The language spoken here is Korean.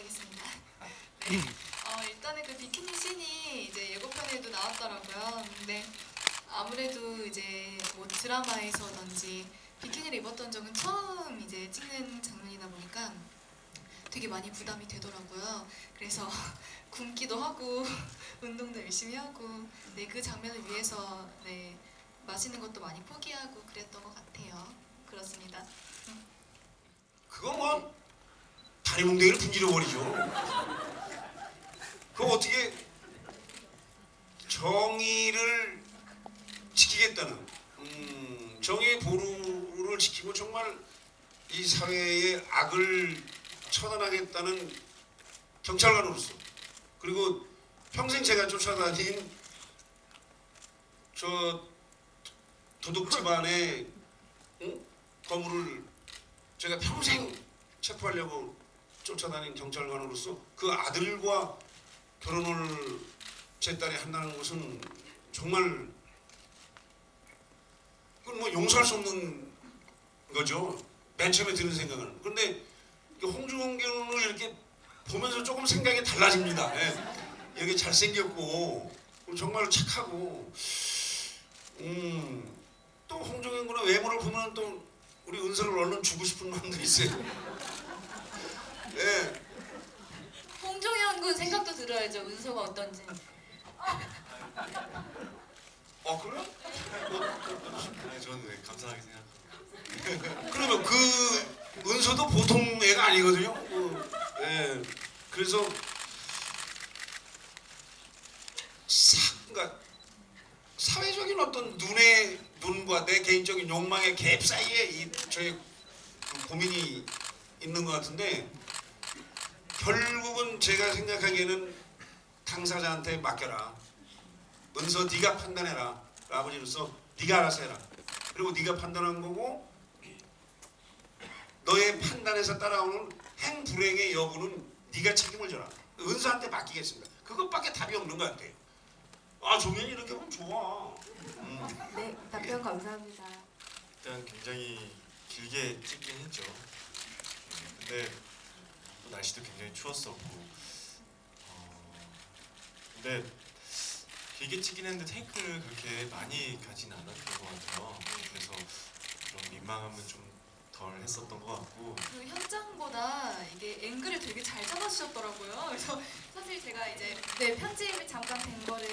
얘기해야겠습니다. 네. 어, 일단은 그 비키니 씬이 이제 예고편에도 나왔더라고요. 근데 아무래도 이제 뭐 드라마에서든지 비키니를 입었던 적은 처음 이제 찍는 장면이다 보니까 되게 많이 부담이 되더라고요. 그래서 굶기도 하고 운동도 열심히 하고 네, 그 장면을 위해서 네, 맛있는 것도 많이 포기하고 그랬던 것 같아요. 그렇습니다. 그건 뭐 다리 뭉댕이를 분질러 버리죠. 그거 어떻게 정의를 지키겠다는 음, 정의의 보루를 지키고 정말 이 사회의 악을 처단하겠다는 경찰관으로서 그리고 평생 제가 쫓아다닌 저 도둑 집안의 응? 거물을 제가 평생 체포하려고 쫓아다닌 경찰관으로서 그 아들과 결혼을 제 딸이 한다는 것은 정말 그건 뭐 용서할 수 없는 거죠. 맨 처음에 드는 생각은. 그런데 이 홍준경을 이렇게 보면서 조금 생각이 달라집니다. 예. 이렇게 잘생겼고 정말 착하고 음, 또 홍종현 군의 외모를 보면 또 우리 은서를 얼른 주고 싶은 마음도 있어요. 예. 홍종현 군 생각도 들어야죠. 은서가 어떤지. 어 그래? 아니, 저는 네, 감사하게 생각합니다. 그러면 그 은서도 보통 애가 아니거든요. 어, 예. 그래서 사, 그러니까 사회적인 어떤 눈의 눈과 내 개인적인 욕망의 갭 사이에 이 저의 그 고민이 있는 것 같은데 결국은 제가 생각하기에는 당사자한테 맡겨라. 은서 네가 판단해라. 그 아버지로서 네가 알아서 해라. 그리고 네가 판단한 거고 너의 판단에서 따라오는 행불행의 여부는 네가 책임을 져라. 은서한테 맡기겠습니다. 그것밖에 답이 없는 것 같아요. 아 종현이 이렇게 하면 좋아. 음. 네, 답변 감사합니다. 일단 굉장히 길게 찍긴 했죠. 음, 근데 또 날씨도 굉장히 추웠었고. 어, 근데 길게 찍긴 했는데 테이크를 그렇게 많이 가진 않았던 것 같아요. 그래서 그런 민망함은 좀 덜 했었던 것 같고. 그 현장보다 이게 앵글을 되게 잘 잡아주셨더라고요. 그래서 사실 제가 이제 네 편집이 잠깐 된 거를